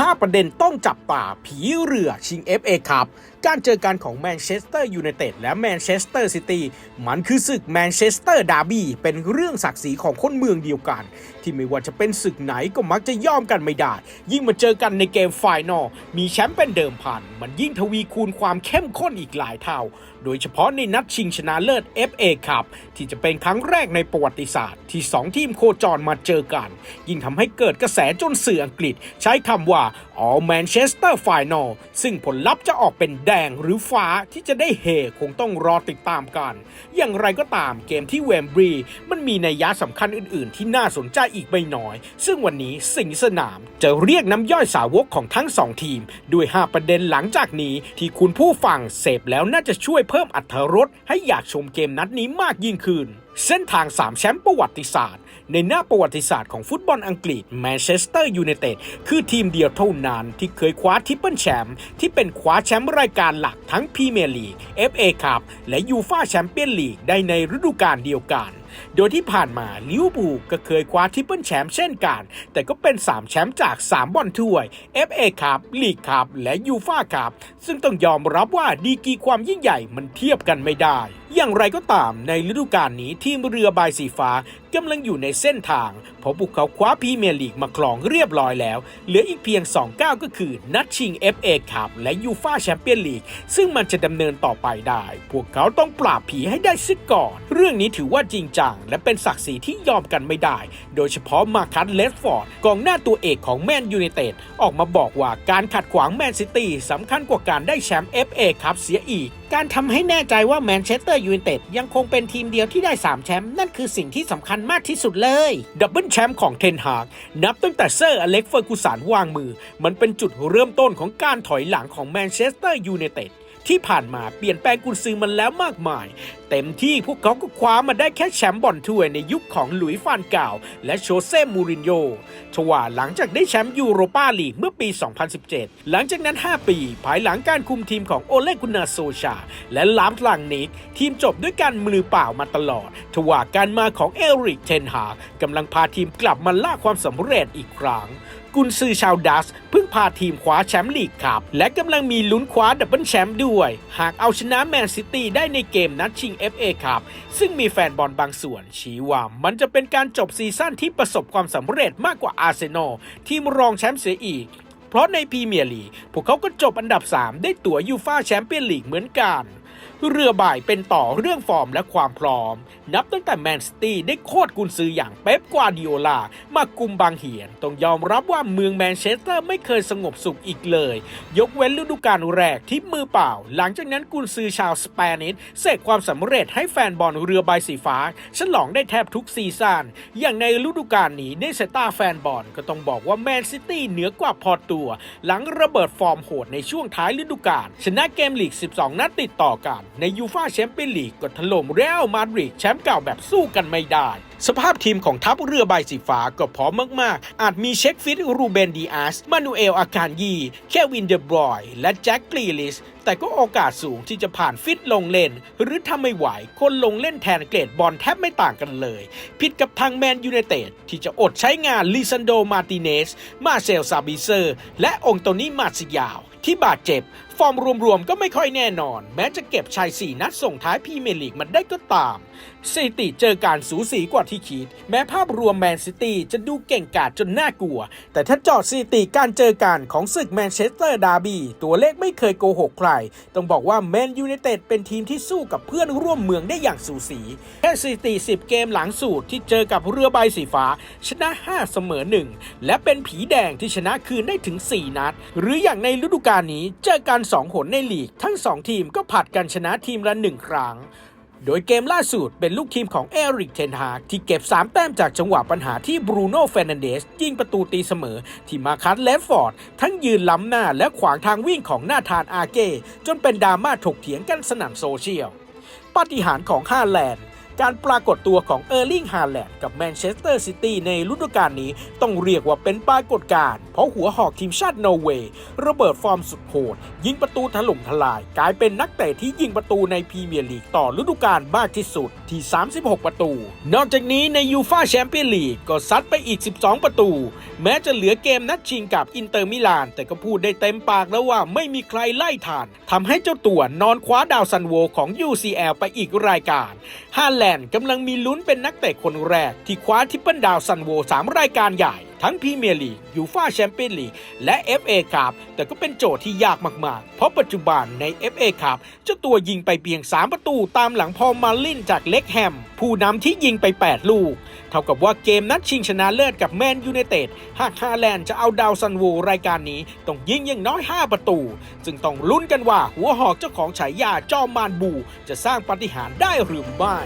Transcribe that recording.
5 ประเด็นต้องจับตาผีเรือชิง FA ครับ การเจอกันของแมนเชสเตอร์ยูไนเต็ดและแมนเชสเตอร์ซิตี้มันคือศึกแมนเชสเตอร์ดาร์บี้เป็นเรื่องศักดิ์ศรีของคนเมืองเดียวกัน ที่ไม่ว่าจะเป็นศึกไหนก็มักจะย่อมกันไม่ได้ ยิ่งมาเจอกันในเกมไฟนอลมีแชมป์เป็นเดิมพัน มันยิ่งทวีคูณความเข้มข้นอีกหลายเท่า โดยเฉพาะในนัดชิงชนะเลิศ FA ครับที่จะเป็นครั้งแรกในประวัติศาสตร์ ที่ 2 ทีมโคจรมาเจอกัน ยิ่งทำให้เกิดกระแสจนสื่ออังกฤษ ใช้คำว่า All Manchester Final ซึ่งผลลัพธ์จะออกเป็นแดงหรือฟ้าที่จะได้เฮคงต้องรอติดตามกัน อย่างไรก็ตามเกมที่เวมบรีมันมีในยะสำคัญอื่น ๆ ที่น่าสนใจอีกไม่น้อย ซึ่งวันนี้สิงสนามจะเรียกน้ำย่อยสาวกของทั้งสองทีม ด้วย 5 ประเด็นหลังจากนี้ ที่คุณผู้ฟังเสพแล้วน่าจะช่วยเพิ่มอัตรสให้อยากชมเกมนัดนี้มากยิ่งขึ้น เส้นทาง 3 แชมป์ประวัติศาสตร์ ในหน้าประวัติศาสตร์ของฟุตบอลอังกฤษแมนเชสเตอร์ยูไนเต็ดคือทีมเดียวเท่านั้นที่เคยคว้าทิปเปิลแชมป์ที่เป็นคว้าแชมป์รายการหลักทั้งพรีเมียร์ลีก FA คัพและยูฟาแชมเปี้ยนลีกได้ในฤดูกาลเดียวกันโดยที่ผ่านมาลิเวอร์พูลก็เคยคว้าทิปเปิลแชมป์เช่นกัน แต่ก็เป็น 3 แชมป์จาก 3 บอลถ้วย FA คัพลีกคัพและยูฟาคัพซึ่งต้องยอมรับว่าดีกีความยิ่งใหญ่มันเทียบกันไม่ได้ อย่างไรก็ตามในฤดูกาลนี้ทีมเรือใบสีฟ้ากำลังอยู่ในเส้นทางเพราะพวกเขาคว้าพรีเมียร์ลีกมาครองเรียบร้อยแล้ว เหลืออีกเพียง 2 ก้าวก็คือ นัดชิง FA คัพและยูฟาแชมเปี้ยนลีกซึ่งมันจะดำเนินต่อไปได้ พวกเขาต้องปราบผีให้ได้ซึกก่อน เรื่องนี้ถือว่าจริงจัง และเป็นศักดิ์ศรีที่ยอมกันไม่ได้ โดยเฉพาะมาคัสเลสฟอร์ดกองหน้าตัวเอกของแมนยูไนเต็ดออกมาบอกว่าการขัดขวางแมนซิตี้สำคัญกว่าการได้แชมป์ FA คัพเสียอีกการทำให้แน่ใจว่าแมนเชสเตอร์ยูไนเต็ดยังคงเป็นทีมเดียวที่ได้ 3 แชมป์นั่นคือสิ่งที่สำคัญมากที่สุดเลย ดับเบิลแชมป์ของเทนฮากนับตั้งแต่เซอร์อเล็กเฟอร์กูสันวางมือ มันเป็นจุดเริ่มต้นของการถอยหลังของแมนเชสเตอร์ยูไนเต็ดที่ผ่านมาเปลี่ยนแปลงกุนซือมันแล้วมากมายเต็มที่พวกเขาก็คว้ามาได้แค่แชมป์บอลถ้วยในยุคของหลุยฟานกาวและโชเซ่มูรินโญ่ทว่าหลังจากได้แชมป์ยูโรปาลีกเมื่อปี 2017 หลังจากนั้น 5 ปี ภายหลังการคุมทีมของโอเลกุนาโซชา และลามลังนิก ทีมจบด้วยการมือเปล่ามาตลอด ทว่าการมาของเอริกเทนฮากกำลังพาทีมกลับมาล่าความสำเร็จอีกครั้งกุนซือชาวดัสเพิ่งพาทีมคว้าแชมป์ลีกครับ และกำลังมีลุ้นคว้าดับเบิลแชมป์ด้วย หากเอาชนะแมนซิตี้ได้ในเกมนัดชิง FA ครับ ซึ่งมีแฟนบอลบางส่วน ชี้ว่ามันจะเป็นการจบซีซั่นที่ประสบความสำเร็จมากกว่าอาร์เซนอลทีมรองแชมป์เสียอีก เพราะในพรีเมียร์ลีกพวกเขาก็จบอันดับ 3 ได้ตั๋วยูฟาแชมเปี้ยนลีกเหมือนกัน เรือบ่ายเป็นต่อเรื่องฟอร์มและความพร้อม นับตั้งแต่แมนซิตี้ได้โคตรกุนซืออย่างเป๊ปกวาดิโอลา มากุมบางเหียน ต้องยอมรับว่าเมืองแมนเชสเตอร์ไม่เคยสงบสุขอีกเลย ยกเว้นฤดูกาลแรกที่มือเปล่า หลังจากนั้นกุนซือชาวสเปนิชเสกความสำเร็จให้แฟนบอลเรือใบสีฟ้า ฉลองได้แทบทุกซีซั่นอย่างในฤดูกาลนี้ในสายตาแฟนบอลก็ต้องบอกว่าแมนซิตี้เหนือกว่าพอตัว หลังระเบิดฟอร์มโหดในช่วงท้ายฤดูกาลชนะเกมลีก 12 นัดติดต่อกันในยูฟาแชมเปี้ยนลีกก็ถล่มเรอัลมาดริดแชมป์เก่าแบบสู้กันไม่ได้ สภาพทีมของทัพเรือใบสีฟ้าก็พร้อมมาก ๆ อาจมีเช็คฟิตรูเบนดีอาส มานูเอล อาคารยี แควินเดบรอย และแจ็คกรีลิส แต่ก็โอกาสสูงที่จะผ่านฟิตลงเล่น หรือถ้าไม่ไหว คนลงเล่นแทนเกรดบอลแทบไม่ต่างกันเลย ผิดกับทางแมนยูไนเต็ดที่จะอดใช้งานลิซันโด มาติเนส มาเซล ซาบิเซอร์ และองโตนี่มาซิยาว ที่บาดเจ็บ ฟอร์มรวมๆก็ไม่ค่อยแน่นอน แม้จะเก็บชาย4นัดส่งท้ายพรีเมียร์ลีกมันได้ก็ตาม สถิติเจอการสูสีกว่าที่คิด แม้ภาพรวมแมนซิตี้จะดูเก่งกาจจนน่ากลัว แต่ถ้าจอดสถิติการเจอกันของศึกแมนเชสเตอร์ดาร์บี้ตัวเลขไม่เคยโกหกใคร ต้องบอกว่าแมนยูไนเต็ดเป็นทีมที่สู้กับเพื่อนร่วมเมืองได้อย่างสูสีแค่สถิติ 10 เกมหลังสูตรที่เจอกับเรือใบสีฟ้า ชนะ 5 เสมอ 1 และเป็นผีแดงที่ชนะคืนได้ถึง 4 นัด หรืออย่างในฤดูกาลนี้เจอกัน2หนในลีก ทั้ง 2 ทีมก็ผัดกันชนะทีมละ 1 ครั้ง โดยเกมล่าสุดเป็นลูกทีมของเอริกเทนฮากที่เก็บ 3 แต้มจากจังหวะปัญหาที่บรูโน่เฟรนันเดสยิงประตูตีเสมอ ที่มาคัสเลฟฟอร์ด ทั้งยืนล้ำหน้าและขวางทางวิ่งของหน้าทานอาเก้ จนเป็นดราม่าถกเถียงกันสนั่นโซเชียลปาฏิหาริย์ของฮาแลนด์ การปรากฏตัวของเออร์ลิงฮาแลนด์กับแมนเชสเตอร์ซิตี้ในฤดูกาลนี้ต้องเรียกว่าเป็นปรากฏการณ์เพราะหัวหอกทีมชาตินอร์เวย์ระเบิดฟอร์มสุดโหด ยิงประตูถล่มทลาย กลายเป็นนักเตะที่ยิงประตูในพรีเมียร์ลีกต่อฤดูกาลมากที่สุดที่ 36 ประตู นอกจากนี้ในยูฟาแชมเปี้ยนลีกก็ซัดไปอีก 12 ประตู แม้จะเหลือเกมนัดชิงกับอินเตอร์มิลาน แต่ก็พูดได้เต็มปากแล้วว่าไม่มีใครไล่ทันทำให้เจ้าตัวนอนคว้าดาวซันโวของ UCL ไปอีกรายการฮาแลนด์กำลังมีลุ้นเป็นนักเตะคนแรก ที่คว้าทิปเปิลดาวซันโว 3 รายการใหญ่ ทั้งพรีเมียร์ลีกยูฟาแชมเปี้ยนลีกและ FA คัพแต่ก็เป็นโจทย์ที่ยากมาก ๆ เพราะปัจจุบันใน FA คัพเจ้าตัวยิงไปเพียง 3 ประตูตามหลังพอมาลินจากเล็กแฮม ผู้นำที่ยิงไป 8 ลูก เท่ากับว่าเกมนัดชิงชนะเลิศกับแมนยูไนเต็ดหากฮาแลนด์จะเอาดาวซันโวรายการนี้ต้องยิงอย่างน้อย 5 ประตู จึงต้องลุ้นกันว่าหัวหอกเจ้าของฉายาจอมมานบู จะสร้างปาฏิหาริย์ได้หรือไม่